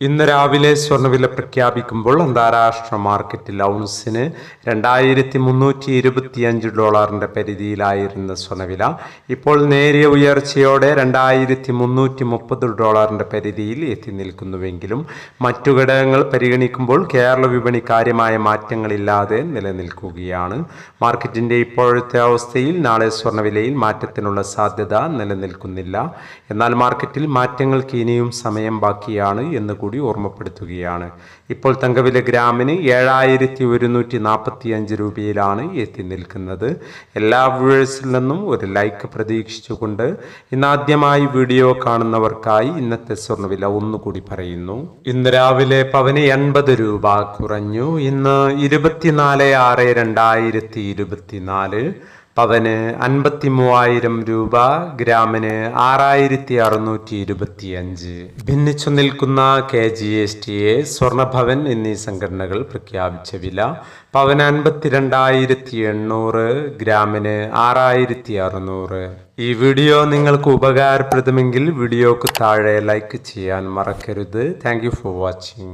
ഇന്ന് രാവിലെ സ്വർണവില പ്രഖ്യാപിക്കുമ്പോൾ അന്താരാഷ്ട്ര മാർക്കറ്റിൽ ഔൺസിന് രണ്ടായിരത്തി മുന്നൂറ്റി ഇരുപത്തിയഞ്ച് ഡോളറിന്റെ പരിധിയിലായിരുന്ന സ്വർണവില ഇപ്പോൾ നേരിയ ഉയർച്ചയോടെ രണ്ടായിരത്തി മുന്നൂറ്റി മുപ്പത് ഡോളറിന്റെ പരിധിയിൽ എത്തി നിൽക്കുന്നുവെങ്കിലും മറ്റു ഘടകങ്ങൾ പരിഗണിക്കുമ്പോൾ കേരള വിപണി കാര്യമായ മാറ്റങ്ങളില്ലാതെ നിലനിൽക്കുകയാണ്. മാർക്കറ്റിന്റെ ഇപ്പോഴത്തെ അവസ്ഥയിൽ നാളെ സ്വർണവിലയിൽ മാറ്റത്തിനുള്ള സാധ്യത നിലനിൽക്കുന്നില്ല. എന്നാൽ മാർക്കറ്റിൽ മാറ്റങ്ങൾക്ക് ഇനിയും സമയം ബാക്കിയാണ് എന്ന് കൂടി ഓർമ്മപ്പെടുത്തുകയാണ്. ഇപ്പോൾ തങ്കവില ഗ്രാമിന് ഏഴായിരത്തി ഒരുന്നൂറ്റി നാൽപ്പത്തി അഞ്ച് രൂപയിലാണ് എത്തി നിൽക്കുന്നത്. എല്ലാ വ്യൂവേഴ്സിൽ നിന്നും ഒരു ലൈക്ക് പ്രതീക്ഷിച്ചുകൊണ്ട് ഇന്നാദ്യമായി വീഡിയോ കാണുന്നവർക്കായി ഇന്നത്തെ സ്വർണവില ഒന്നുകൂടി പറയുന്നു. ഇന്ന് രാവിലെ പവന് എൺപത് രൂപ കുറഞ്ഞു. ഇന്ന് ഇരുപത്തിനാല് ആറ് രണ്ടായിരത്തി ഇരുപത്തിനാല് പവന് അൻപത്തി മൂവായിരം രൂപ ഗ്രാമിന് ആറായിരത്തി അറുന്നൂറ്റി ഇരുപത്തി അഞ്ച് ഭിന്നിച്ചു നിൽക്കുന്ന K G S T A Swarnabhavan എന്നീ സംഘടനകൾ പ്രഖ്യാപിച്ച വില പവന് അൻപത്തിരണ്ടായിരത്തി എണ്ണൂറ് ഗ്രാമിന് ആറായിരത്തി അറുന്നൂറ് ഈ വീഡിയോ നിങ്ങൾക്ക് ഉപകാരപ്രദമെങ്കിൽ വീഡിയോക്ക് താഴെ ലൈക്ക് ചെയ്യാൻ മറക്കരുത്. Thank for watching